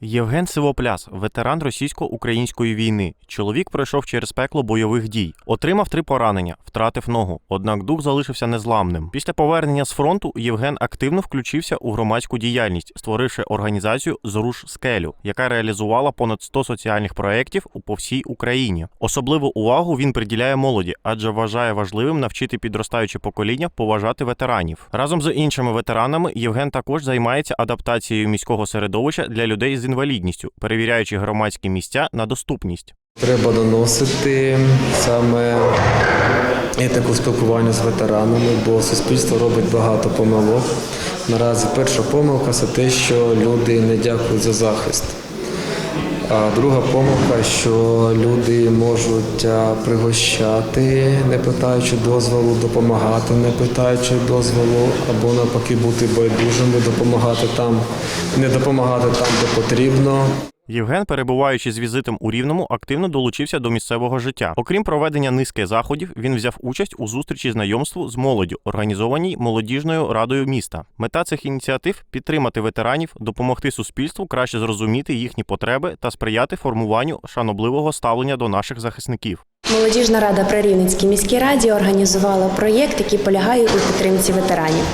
Євген Сивопляс, ветеран російсько-української війни. Чоловік пройшов через пекло бойових дій, отримав три поранення, втратив ногу. Однак дух залишився незламним. Після повернення з фронту Євген активно включився у громадську діяльність, створивши організацію Зруш скелю, яка реалізувала понад 100 соціальних проєктів у по всій Україні. Особливу увагу він приділяє молоді, адже вважає важливим навчити підростаюче покоління поважати ветеранів. Разом з іншими ветеранами Євген також займається адаптацією міського середовища для людей з інвалідністю, перевіряючи громадські місця на доступність. Треба доносити саме етику спілкування з ветеранами, бо суспільство робить багато помилок. Наразі перша помилка це те, що люди не дякують за захист. А друга помилка, що люди можуть пригощати, не питаючи дозволу, допомагати, не питаючи дозволу, або навпаки бути байдужими, допомагати там, не допомагати там, де потрібно. Євген, перебуваючи з візитом у Рівному, активно долучився до місцевого життя. Окрім проведення низки заходів, він взяв участь у зустрічі знайомству з молоддю, організованій молодіжною радою міста. Мета цих ініціатив підтримати ветеранів, допомогти суспільству краще зрозуміти їхні потреби та сприяти формуванню шанобливого ставлення до наших захисників. Молодіжна рада при Рівненській міській раді організувала проєкт, який полягає у підтримці ветеранів.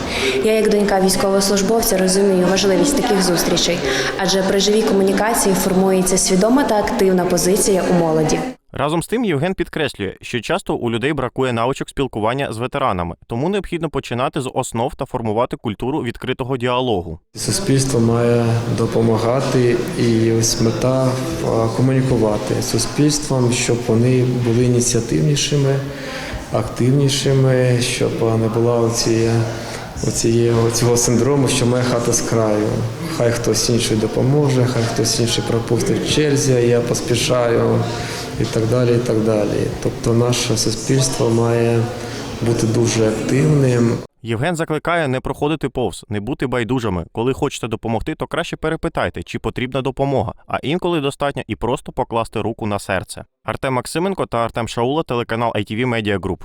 Я, як донька військовослужбовця, розумію важливість таких зустрічей, адже при живій комунікації формується свідома та активна позиція у молоді. Разом з тим Євген підкреслює, що часто у людей бракує навичок спілкування з ветеранами, тому необхідно починати з основ та формувати культуру відкритого діалогу. Суспільство має допомагати і ось мета комунікувати з суспільством, щоб вони були ініціативнішими, активнішими, щоб не було оці, оцієї, цього синдрому, що моя хата з краю. Хай хтось інший допоможе, хай хтось інший пропустить в черзі, а я поспішаю і так далі. і так далі. Тобто наше суспільство має бути дуже активним, Євген закликає не проходити повз, не бути байдужими. Коли хочете допомогти, то краще перепитайте, чи потрібна допомога, а інколи достатньо і просто покласти руку на серце. Артем Максименко та Артем Шаула, телеканал ITV Media Group.